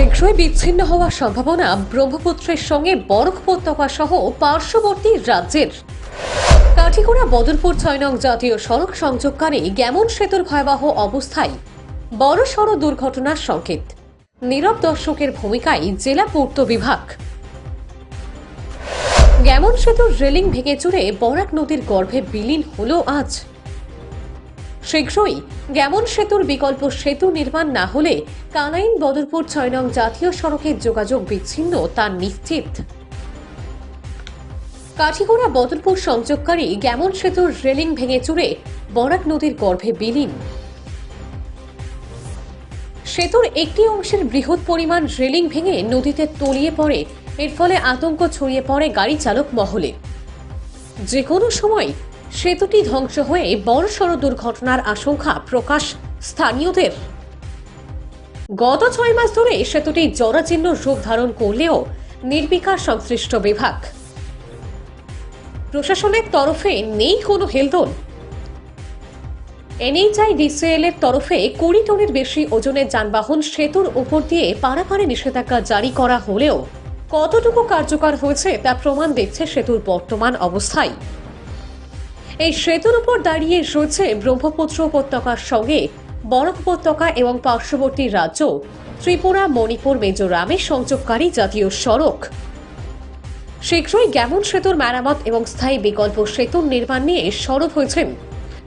শীঘ্রই বিচ্ছিন্ন হওয়ার সম্ভাবনা ব্রহ্মপুত্রের সঙ্গে বরফ উপত্যকা সহ পার্শ্ববর্তী রাজ্যের। কাঠিগোড়া, বদরপুর ছয় নং জাতীয় সড়ক সংযোগকারী গ্যামন সেতুর ভয়াবহ অবস্থায় বড় সড় দুর্ঘটনার সংকেত। নীরব দর্শকের ভূমিকায় জেলা পূর্ত বিভাগ। গ্যামন সেতুর রেলিং ভেঙে চুরে বরাক নদীর গর্ভে বিলীন হল আজ শীঘ্রই গ্যামন সেতুর বিকল্প সেতু নির্মাণ না হলে কানাইন বদরপুর ছয় নং জাতীয় সড়কের যোগাযোগ বিচ্ছিন্ন তা নিশ্চিত। কাঠিগোড়া বদরপুর সংযোগকারী গ্যামন সেতুর রেলিং ভেঙে চুরে বরাক নদীর গর্ভে বিলীন। সেতুর একটি অংশের বৃহৎ পরিমাণ রেলিং ভেঙে নদীতে তলিয়ে পড়ে, এর ফলে আতঙ্ক ছড়িয়ে পড়ে গাড়ি চালক মহলে। যে কোনো সময় সেতুটি ধ্বংস হয়ে বড়সড় দুর্ঘটনার আশঙ্কা প্রকাশ স্থানীয়দের। গত ছয় মাস ধরে সেতুটি জরাচীর্ণ রূপ ধারণ করলেও নির্বিকার সংশ্লিষ্ট বিভাগ। প্রশাসনের তরফে নেই কোনো হেলদোল। এনএইচআই ডিসিএল এর তরফে কুড়ি টনের বেশি ওজনের যানবাহন সেতুর উপর দিয়ে পারাপারে নিষেধাজ্ঞা জারি করা হলেও কতটুকু কার্যকর হয়েছে তা প্রমাণ দিচ্ছে সেতুর বর্তমান অবস্থায় এই সেতুর উপর দাঁড়িয়ে রয়েছে ব্রহ্মপুত্র উপত্যকার সঙ্গে বরফ উপত্যকা এবং পার্শ্ববর্তী রাজ্য, ত্রিপুরা, মণিপুর, মেজোরামে সংযোগকারী জাতীয় সড়ক। শীঘ্রই গ্যামন সেতুর মেরামত এবং স্থায়ী বিকল্প সেতুর নির্মাণ নিয়ে সরব হয়েছেন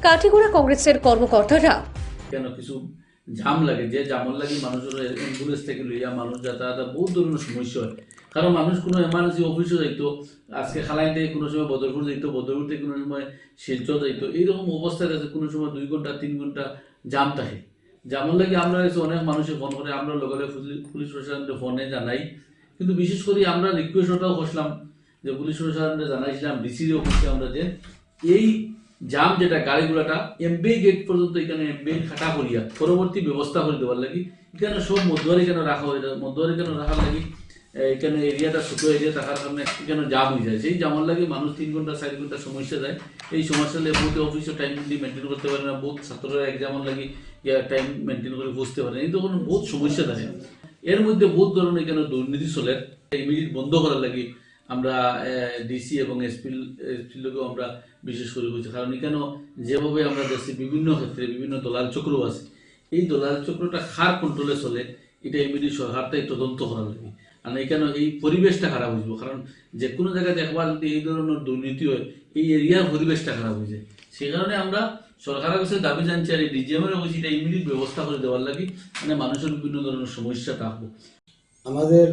কাঠিগোড়া কংগ্রেসের কর্মকর্তারা। কেন কিছু জাম লাগে, যে জামর লাগে মানুষের অ্যাম্বুলেন্স থেকে লইয়া মানুষ যাতায়াত বহুত ধরনের সমস্যা হয়। কারণ মানুষ কোনো এমার্জেন্সি অফিসও যাইতো, আজকে খালাইন থেকে কোনো সময় বদরপুর যাইতো বদরপুর থেকে কোনো সময় শিলচর যাইতো, এইরকম অবস্থায় আছে, কোনো সময় দুই ঘণ্টা, তিন ঘণ্টা জাম থাকে। জামর লাগে আমরা অনেক মানুষে ফোন করে, আমরা লগে পুলিশ- প্রশাসনকে ফোনে জানাই। কিন্তু বিশেষ করে আমরা রিকোয়েস্টটাও করছিলাম, যে পুলিশ প্রশাসনকে জানাইছিলাম ডিসির অফিসে আমরা যে এই জাম যেটা গাড়িগুলাটা এমবি গেট পর্যন্ত এখানে এমবি খাটা করিয়া পরবর্তী ব্যবস্থা করে দেওয়ার লাগি। এখানে সব মধ্যুয়ারি কেন রাখা হয়ে যায় মধ্যুয়ারি কেন রাখার লাগি? এখানে এরিয়াটা ছোট এরিয়া থাকার কারণে এখানে জাম হয়ে যায়। সেই জামার লাগে মানুষ তিন ঘণ্টা, চার ঘণ্টা সমস্যা যায়। এই সমস্যা হলে বহুত অফিসে টাইম মেনটেন করতে পারে না। বহুত ছাত্ররা এক্সামের লাগি টাইম মেনটেন করে বুঝতে পারে না। এই তখন বহুত সমস্যা থাকে এর মধ্যে বহুত ধরনের এখানে দুর্নীতি চলে। ইমিডিয়েট বন্ধ করার লাগি আমরা ডিসি এবং এসপি এসপির লোকেও আমরা বিশেষ করে বলছি কারণ এখানে যেভাবে আমরা দেখছি বিভিন্ন ক্ষেত্রে বিভিন্ন দলাল চক্র আছে। এই দলাল চক্রটা খার কন্ট্রোলে চলে, এটা ইমিডিয়েট সরকারটাই তদন্ত করা লাগে। আর এখানে এই পরিবেশটা খারাপ হইব কারণ যে কোনো জায়গায় দেখবার যদি এই ধরনের দুর্নীতি হয়, এই এরিয়ার পরিবেশটা খারাপ হয়ে যায়। সেই কারণে আমরা সরকারের কাছে দাবি জানছি, আর এই ডিজিএমের কাছে এটা ইমিডিয়েট ব্যবস্থা করে দেওয়ার লাগে। মানে মানুষের বিভিন্ন ধরনের সমস্যা থাকব। আমাদের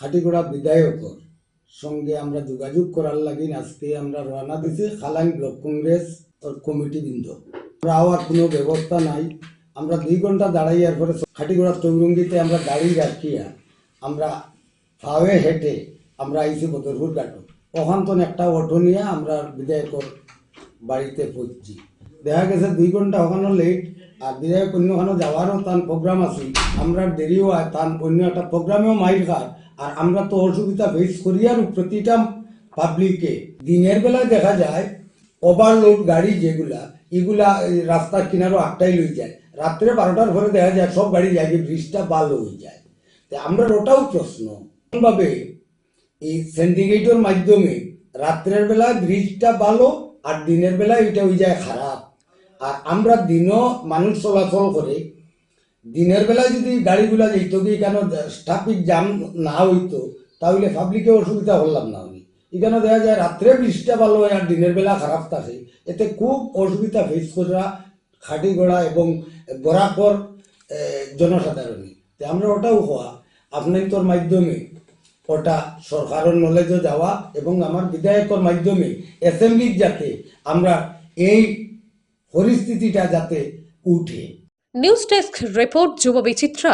খাটিগড়া বিধায়কর সঙ্গে আমরা যোগাযোগ করার লাগি, আজকে আমরা রওনা দিছি খালাং ব্লক কংগ্রেস কমিটি বৃন্দ। আর কোনো ব্যবস্থা নাই। আমরা দুই ঘণ্টা দাঁড়াইয়ার পরে খাটিগড়া চৌরঙ্গিতে আমরা গাড়ি রাখিয়া আমরা ফাওয়ে হেঁটে আমরা আইছি বদরপুর ঘাটও ওখান একটা অটো নিয়ে আমরা বিধায়কর বাড়িতে পৌঁছছি দেখা গেছে দুই ঘণ্টা ওখানে লেট আর বিধায়ক অন্যখানে যাওয়ারও তার প্রোগ্রাম আছে। আমরা দেরিও হয় তার অন্য একটা প্রোগ্রামেও মাইর খায়। আর আমরা তো অসুবিধা ফেস করি আর প্রতিটা পাবলিকে দিনের বেলায় দেখা যায় ওভারলোড গাড়ি যেগুলা, এগুলা রাস্তার কিনারও আটটাই লই যায়। রাত্রে বারোটার পরে দেখা যায় সব গাড়ি যায়, যে ব্রিজটা ভালো হয়ে যায়। তা আমরা ওটাও প্রশ্ন। ভাবে এই সিন্ডিকেটের মাধ্যমে রাত্রের বেলায় ব্রিজটা ভালো আর দিনের বেলায় এটা হয়ে যায় খারাপ। আর আমরা দিনও মানুষ চলাচল করে, দিনের বেলায় যদি গাড়িগুলা যেত কি কেন ট্রাফিক জ্যাম না হইতো, তাহলে পাবলিকে অসুবিধা হলাম না আমি। এখানে দেখা যায় রাত্রে বৃষ্টিটা ভালো হয় আর দিনের বেলা খারাপ থাকে। এতে খুব অসুবিধা ফেস করা, খাটি গড়া এবং বরাকর জনসাধারণী আমরা ওটাও হওয়া আপনার তোর মাধ্যমে। ওটা সরকারের নলেজে যাওয়া এবং আমার বিধায়কর মাধ্যমে অ্যাসেম্বলির যাতে আমরা এই পরিস্থিতিটা যাতে উঠে। নিউজ ডেস্ক রিপোর্ট যুব বিচিত্রা